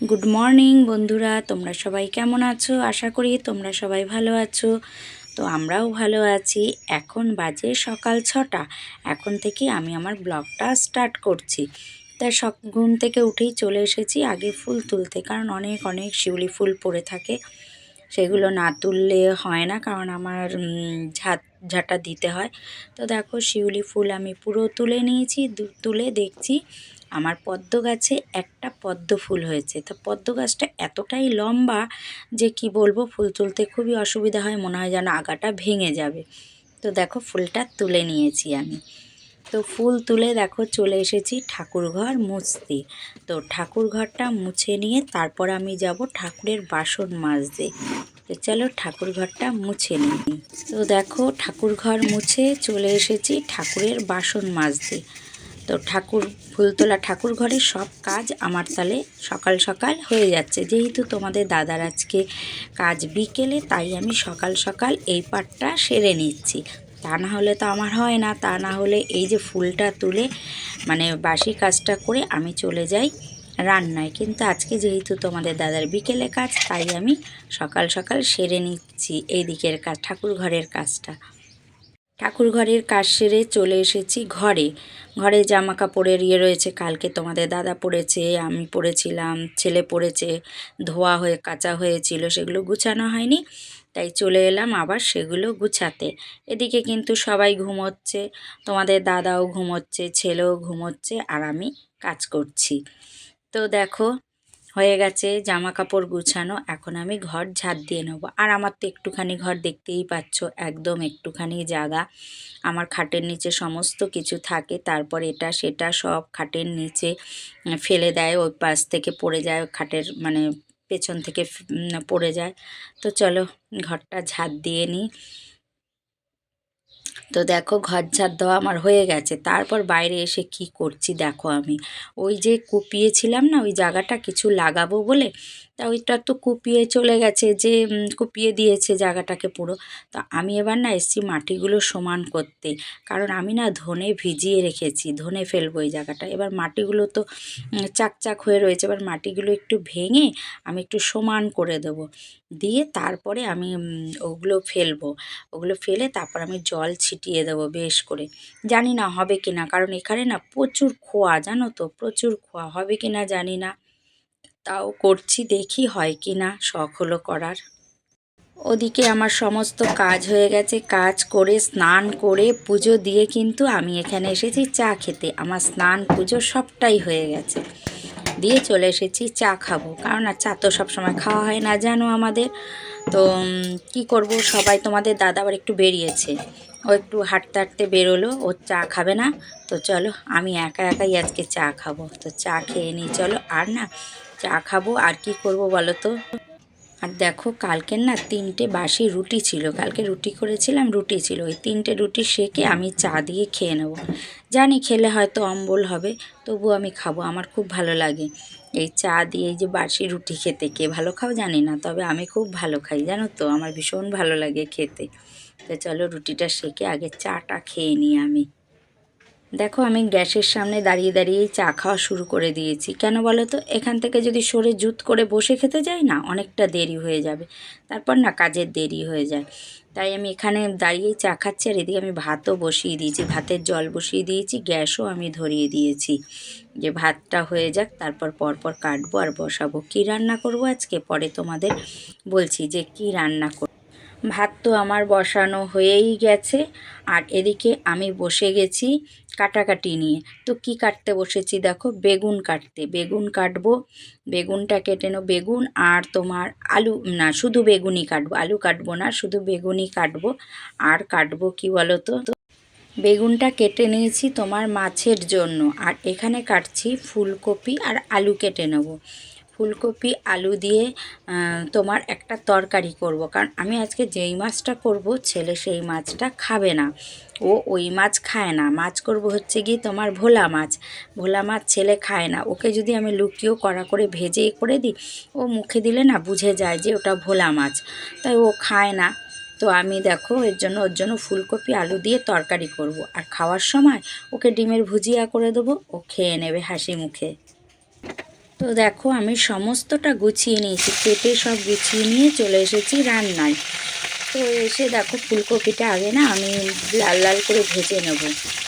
Good morning বন্ধুরা। তোমরা সবাই কেমন আছো? আশা করি তোমরা সবাই ভালো আছো। তো আমরাও ভালো আছি। এখন বাজে সকাল ছটা। এখন থেকে আমি আমার ব্লগটা স্টার্ট করছি। তাই সক, ঘুম থেকে উঠেই চলে এসেছি। আগে ফুল তুলতে, কারণ অনেক অনেক শিউলি ফুল পড়ে থাকে। সেগুলো না তুললে হয় না, কারণ আমার ঝাঁট, ঝাঁটা দিতে হয়। তো দেখো, শিউলি ফুল আমি পুরো তুলে নিয়েছি তুলে দেখছি। আমার পদ্ম গাছে একটা পদ্ম ফুল হয়েছে। তো পদ্ম গাছটা এতটাই লম্বা যে কি বলব, ফুল তুলতে খুবই অসুবিধা হয়, মনে হয় যেন আগাটা ভেঙে যাবে। তো দেখো ফুলটা তুলে নিয়েছি আমি। তো ফুল তুলে দেখো চলে এসেছি ঠাকুরঘর মুছতে। তো ঠাকুরঘরটা মুছে নিয়ে তারপর আমি যাব ঠাকুরের বাসন মাজতে। তো চলো ঠাকুরঘরটা মুছে নিই। তো দেখো ঠাকুরঘর মুছে চলে এসেছি ঠাকুরের বাসন মাজতে। তো ঠাকুর ফুল তোলা ঠাকুর ঘরের সব কাজ আমার তাহলে সকাল সকাল হয়ে যাচ্ছে। যেহেতু তোমাদের দাদার আজকে কাজ বিকেলে, তাই আমি সকাল সকাল এই পাটটা সেরে নিচ্ছি। তা না হলে তো আমার হয় না, তা না হলে এই যে ফুলটা তুলে মানে বাসি কাজটা করে আমি চলে যাই রান্নায়। কিন্তু আজকে যেহেতু তোমাদের দাদার বিকেলে কাজ, তাই আমি সকাল সকাল সেরে নিচ্ছি এই দিকের কাজ, ঠাকুর ঘরের কাজটা। ঠাকুর ঘরের কাজ সেরে চলে এসেছি ঘরে। ঘরে জামা কাপড়ের ইয়ে রয়েছে, কালকে তোমাদের দাদা পড়েছে, আমি পড়েছিলাম, ছেলে পড়েছে, ধোয়া হয়ে, কাঁচা হয়েছিল, সেগুলো গুছানো হয়নি, তাই চলে এলাম আবার সেগুলো গুছাতে। এদিকে কিন্তু সবাই ঘুমোচ্ছে, তোমাদের দাদাও ঘুমোচ্ছে, ছেলেও ঘুমোচ্ছে, আর আমি কাজ করছি। তো দেখো হয়ে গেছে জামা কাপড় গুছানো। এখন আমি ঘর ঝাড় দিয়ে নেব। আর আমার তো একটুখানি ঘর দেখতেই পাচ্ছ, একদম একটুখানি জায়গা। আমার খাটের নিচে সমস্ত কিছু থাকে, তারপর এটা সেটা সব খাটের নিচে ফেলে দেয়, ওই পাশ থেকে পড়ে যায়, খাটের মানে পেছন থেকে পড়ে যায়। তো চলো ঘরটা ঝাড় দিয়ে নিই। তো দেখো ঘর ঝাড় দেওয়া আমার হয়ে গেছে। তারপর বাইরে এসে কি করছি দেখো আমি। ওই যে কুপিয়েছিলাম না, ওই জায়গাটা কিছু লাগাবো বলে তা ওইটা তো কুপিয়ে চলে গেছে যে কুপিয়ে দিয়েছে জায়গাটাকে পুরো। তো আমি এবার না এসছি মাটিগুলো সমান করতে। কারণ আমি না ধনে ভিজিয়ে রেখেছি, ধনে ফেলব এই জায়গাটা। এবার মাটিগুলো তো চাকচাক হয়ে রয়েছে। এবার মাটিগুলো একটু ভেঙে আমি একটু সমান করে দেবো। দিয়ে তারপরে আমি ওগুলো ফেলব। ওগুলো ফেলে তারপর আমি জল ছিটিয়ে দেবো বেশ করে। জানি না হবে কি না কারণ এখানে না প্রচুর খোয়া, জানো তো? প্রচুর খোয়া, হবে কি না জানি না। তাও করছি দেখি হয় কি না, শখ হলো করার। ওদিকে আমার সমস্ত কাজ হয়ে গেছে, কাজ করে, স্নান করে, পুজো দিয়ে কিন্তু আমি এখানে এসেছি চা খেতে। আমার স্নান, পুজো সবটাই হয়ে গেছে। দিয়ে চলে এসেছি চা খাব। কারণ আর চা তো সবসময় খাওয়া হয় না, জানো আমাদের। তো কি করব? সবাই তোমাদের দাদা আবার একটু বেরিয়েছে। ও একটু হাঁটতে হাঁটতে বেরোলো, ও চা খাবে না। তো চলো, আমি একা একাই আজকে চা খাব। তো চা খেয়ে নিই, চলো, আর না চা খাব, আর কি করব বলো তো? আর দেখো, কালকের না তিনটে বাসি রুটি ছিল। কালকে রুটি করেছিলাম, রুটি ছিল। ওই তিনটে রুটি সেকে আমি চা দিয়ে খেয়ে নেব। জানি খেলে হয়তো অম্বল হবে তবু আমি খাব, আমার খুব ভালো লাগে। এই চা দিয়ে যে বাসি রুটি খেতে, কে ভালো খাও জানি না, তবে আমি খুব ভালো খাই, জানো তো? আমার ভীষণ ভালো লাগে খেতে। তো চলো রুটিটা সেকে, আগে চাটা খেয়ে নিই আমি। দেখো, আমি গ্যাসের সামনে দাঁড়িয়ে দাঁড়িয়ে চা খাওয়া শুরু করে দিয়েছি। কেন বলো তো? এখান থেকে যদি সরে জুত করে বসে খেতে যাই না, অনেকটা দেরি হয়ে যাবে। তারপর না, কাজের দেরি হয়ে যায়। তাই আমি এখানে দাঁড়িয়েই চা খাচ্ছি আর এদিকে আমি ভাতও বসিয়ে দিয়েছি। ভাতের জল বসিয়ে দিয়েছি, গ্যাসও আমি ধরিয়ে দিয়েছি। যে ভাতটা হয়ে যাক, তারপর পরপর কাটবো আর বসাবো। কী রান্না করব আজকে? পরে তোমাদের বলছি যে কি রান্না ভাত তো আমার বসানো হয়েই গেছে। আর এদিকে আমি বসে গেছি কাটাকাটি নিয়ে। তো কি কাটতে বসেছি দেখো? বেগুন কাটতে। বেগুন কাটবো। বেগুনটা কেটে নেব। বেগুন আর তোমার আলু, না, শুধু বেগুনই কাটবো। আলু কাটবো না, শুধু বেগুনই কাটবো। আর কাটবো কি বলো তো বেগুনটা কেটে নিয়েছি তোমার মাছের জন্য। আর এখানে কাটছি ফুলকপি আর আলু কেটে নেব। ফুলকপি, আলু দিয়ে তোমার একটা তরকারি করব। কারণ আমি আজকে যেই মাছটা করব, ছেলে সেই মাছটা খাবে না। ও ওই মাছ খায় না। মাছ করব হচ্ছে গিয়ে তোমার ভোলা মাছ। ভোলা মাছ ছেলে খায় না। ওকে যদি আমি লুকিয়েও কড়া করে ভেজে করে দিই, ও মুখে দিলে না বুঝে যায় যে ওটা ভোলা মাছ। তাই ও খায় না। তো আমি দেখো এর জন্য, ওর জন্য ফুলকপি, আলু দিয়ে তরকারি করব। আর খাওয়ার সময় ওকে ডিমের ভুজিয়া করে দেবো। ও খেয়ে নেবে হাসি মুখে। তো দেখো, আমি সমস্তটা গুছিয়ে নিয়েছি কেটে সব গুছিয়ে নিয়ে চলে এসেছি রান্নায়। তো এসে দেখো, ফুলকপিটা আগে না আমি লাল লাল করে ভেজে নেব।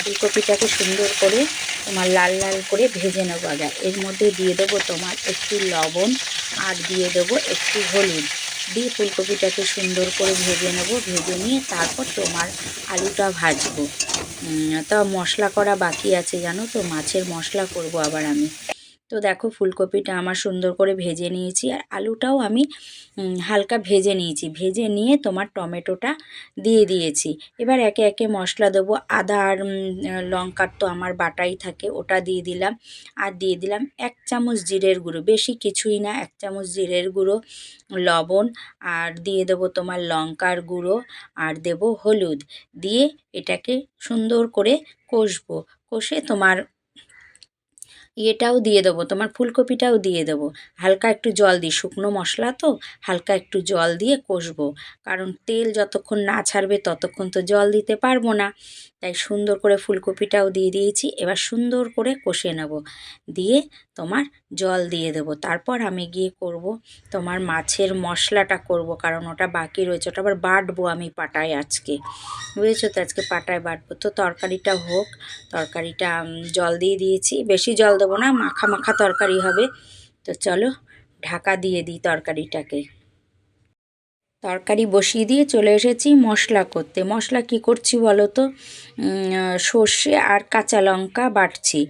ফুলকপিটাকে সুন্দর করে তোমার লাল লাল করে ভেজে নেব আগে। এর মধ্যে দিয়ে দেবো তোমার একটু লবণ আর দিয়ে দেবো একটু হলুদ। দিয়ে ফুলকপিটাকে সুন্দর করে ভেজে নেব, ভেজে নিয়ে তারপর তোমার আলুটা ভাজবো। তা মশলা করা বাকি আছে জানো তো? মাছের মশলা করব আবার আমি। তো দেখো ফুলকপিটা আমার সুন্দর করে ভেজে নিয়েছি আর আলুটাও আমি হালকা ভেজে নিয়েছি। ভেজে নিয়ে তোমার টমেটোটা দিয়ে দিয়েছি। এবার একে একে মশলা দেবো। আদা আর লঙ্কার তো আমার বাটাই থাকে, ওটা দিয়ে দিলাম। আর দিয়ে দিলাম এক চামচ জিরের গুঁড়ো, বেশি কিছুই না, এক চামচ জিরের গুঁড়ো, লবণ আর দিয়ে দেবো তোমার লঙ্কার গুঁড়ো আর দেব হলুদ। দিয়ে এটাকে সুন্দর করে কষবো। কষে তোমার ইয়েটাও দিয়ে দেবো, তোমার ফুলকপিটাও দিয়ে দেবো। হালকা একটু জল দিই, শুকনো মশলা তো, হালকা একটু জল দিয়ে কষবো। কারণ তেল যতক্ষণ না ছাড়বে ততক্ষণ তো জল দিতে পারব না। তাই সুন্দর করে ফুলকপিটাও দিয়ে দিয়েছি। এবার সুন্দর করে কষে নেব। দিয়ে তোমার জল দিয়ে দেবো। তারপর আমি গিয়ে করব তোমার মাছের মশলাটা করব, কারণ ওটা বাকি রয়েছে। ওটা আবার বাটবো আমি পাটায় আজকে। বুঝেছ তো? আজকে পাটায় বাটবো। তো তরকারিটা হোক, তরকারিটা জল দিয়ে দিয়েছি। বেশি জল দেবো না, মাখা মাখা তরকারি হবে। তো চলো, ঢাকা দিয়ে দিই তরকারিটাকে। তরকারি বসিয়ে দিয়ে চলে এসেছি মশলা করতে। মশলা কি করছি বলো তো? সর্ষে আর কাঁচা লঙ্কা বাটছি।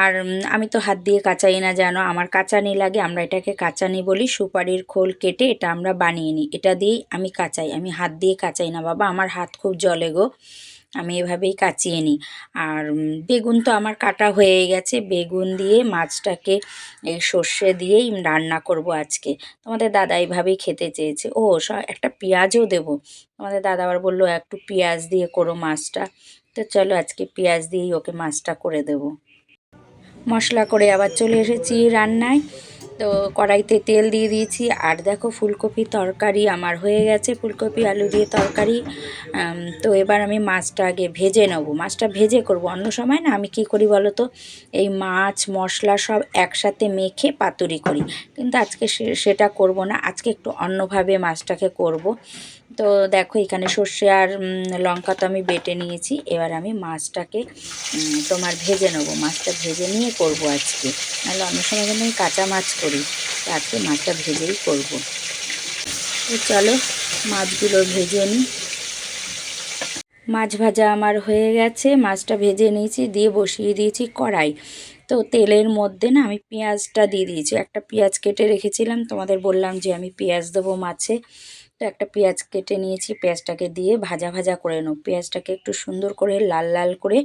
আর আমি তো হাত দিয়ে কাঁচাই না, জানো? আমার কাঁচানি লাগে, আমরা এটাকে কাঁচানি বলি। সুপারির খোল কেটে এটা আমরা বানিয়ে নিই। এটা দিয়েই আমি কাঁচাই। আমি হাত দিয়ে কাঁচাই না, বাবা। আমার হাত খুব জলে গো। আমি এভাবেই কাচিয়ে নিই। আর বেগুন তো আমার কাটা হয়ে গেছে। বেগুন দিয়ে মাছটাকে এই সর্ষে দিয়েই রান্না করব আজকে। তোমাদের দাদা এইভাবেই খেতে চেয়েছে। ও একটা পেঁয়াজও দেবো। তোমাদের দাদা আবার বলল একটু পেঁয়াজ দিয়ে করো মাছটা। তো চলো আজকে পেঁয়াজ দিয়েই ওকে মাছটা করে দেব। মশলা করে আবার চলে এসেছি রান্নায়। তো কড়াইতে তেল দিয়ে দিয়েছি। আর দেখো ফুলকপি তরকারি আমার হয়ে গেছে। ফুলকপি, আলু দিয়ে তরকারি। তো এবার আমি মাছটা আগে ভেজে নেব। মাছটা ভেজে করব অন্য সময় না, আমি কি করি বলো তো? এই মাছ, মশলা সব একসাথে মেখে পাতুরি করি। কিন্তু আজকে সেটা করব না। আজকে একটু অন্যভাবে মাছটাকে করব। তো দেখো এখানে সর্ষে আর লঙ্কা তো আমি বেটে নিয়েছি। এবার আমি মাছটাকে তোমার ভেজে নেব। মাছটা ভেজে নিয়ে করব আজকে। নাহলে অন্য সময় কিন্তু আমি কাঁচা মাছ করি আজকে মাছটা ভেজেই করব। তো চলো, মাছগুলো ভেজে নিই। মাছ ভাজা আমার হয়ে গেছে। মাছটা ভেজে নিয়েছি, দিয়ে বসিয়ে দিয়েছি কড়াই। তো তেলের মধ্যে না আমি পেঁয়াজটা দিয়ে দিয়েছি। একটা পেঁয়াজ কেটে রেখেছিলাম, তোমাদের বললাম যে আমি পেঁয়াজ দেবো মাছে। তো একটা পেঁয়াজ কেটে নিয়েছি। পেঁয়াজটাকে দিয়ে ভাজা ভাজা করে নেব। পেঁয়াজটাকে একটু সুন্দর করে লাল লাল করে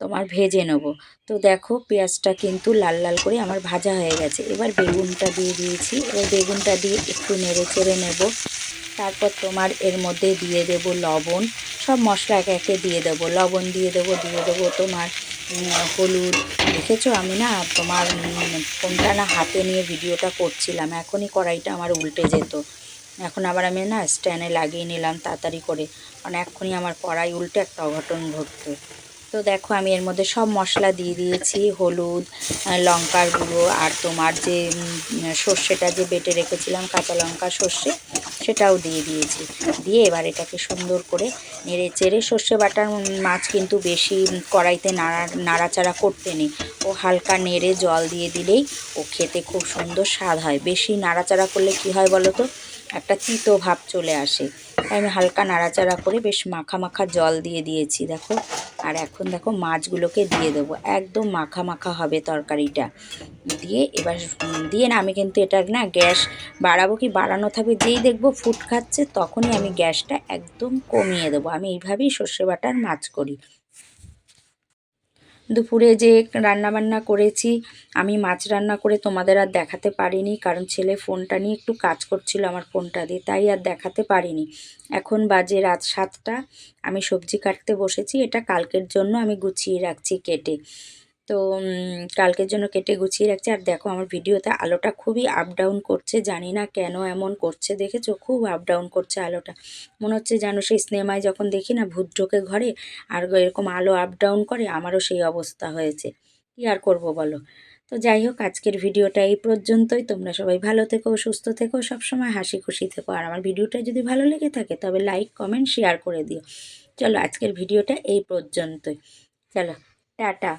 তোমার ভেজে নেব। তো দেখো পেঁয়াজটা কিন্তু লাল লাল করে আমার ভাজা হয়ে গেছে। এবার বেগুনটা দিয়ে দিয়েছি। এবার বেগুনটা দিয়ে একটু নেড়ে চেড়ে নেব। তারপর তোমার এর মধ্যে দিয়ে দেব লবণ। সব মশলা একে একে দিয়ে দেবো। লবণ দিয়ে দেবো দিয়ে দেবো তোমার হলুদ। দেখেছ আমি না তোমার ফোনটা না হাতে নিয়ে ভিডিওটা করছিলাম। এখনই কড়াইটা আমার উল্টে যেত। এখন আবার আমি না স্ট্যান্ডে লাগিয়ে নিলাম তাড়াতাড়ি করে। কারণ এক্ষুনি আমার কড়াই উল্টে একটা অঘটন ঘটতো তো দেখো আমি এর মধ্যে সব মশলা দিয়ে দিয়েছি, হলুদ লঙ্কার গুঁড়ো আর তোমার যে সর্ষেটা যে বেটে রেখেছিলাম কাঁচা লঙ্কা, সর্ষে, সেটাও দিয়ে দিয়েছি। দিয়ে এবার এটাকে সুন্দর করে নেড়ে চেড়ে সর্ষে বাটার মাছ কিন্তু বেশি কড়াইতে নাড়া, নাড়াচাড়া করতে নেই। ও হালকা নেড়ে জল দিয়ে দিলেই ও খেতে খুব সুন্দর স্বাদ হয়। বেশি নাড়াচাড়া করলে কি হয় বলো তো? একটা তিতো ভাব চলে আসে। আমি হালকা নাড়াচাড়া করে বেশ মাখা মাখা জল দিয়ে দিয়েছি, দেখো। আর এখন দেখো মাছগুলোকে দিয়ে দেবো। একদম মাখা মাখা হবে তরকারিটা। দিয়ে এবার দিয়ে না, আমি কিন্তু এটা না গ্যাস বাড়াবো কি বাড়ানো থাকবে, যেই দেখব ফুট খাচ্ছে, তখনই আমি গ্যাসটা একদম কমিয়ে দেবো। আমি এইভাবেই সর্ষে বাটার মাছ করি। দুপুরে যে রান্নাবান্না করেছি, আমি মাছ রান্না করে তোমাদের আর দেখাতে পারিনি কারণ ছেলে ফোনটা নিয়ে একটু কাজ করছিল আমার ফোনটা দিয়ে, তাই আর দেখাতে পারিনি। এখন বাজে রাত সাতটা, আমি সবজি কাটতে বসেছি, এটা কালকের জন্য আমি গুছিয়ে রাখছি কেটে। তো কালকের জন্য কেটে গুছিয়ে রাখছি। আর দেখো, আমার ভিডিওতে আলোটা খুবই আপ ডাউন করছে। জানি না কেন এমন করছে, দেখেছ? খুব আপ ডাউন করছে আলোটা। মনে হচ্ছে জানো সেই সিনেমায় যখন দেখি না ভূত ঢোকে ঘরে, আর এরকম আলো আপ ডাউন করে, আমারও সেই অবস্থা হয়েছে। কী আর করব বলো? তো যাই হোক, আজকের ভিডিওটা এই পর্যন্তই। তোমরা সবাই ভালো থেকো, সুস্থ থেকো, সবসময় হাসি খুশি থেকো। আর আমার ভিডিওটা যদি ভালো লেগে থাকে, তবে লাইক কমেন্ট শেয়ার করে দিও। চলো, আজকের ভিডিওটা এই পর্যন্তই। চলো, টাটা।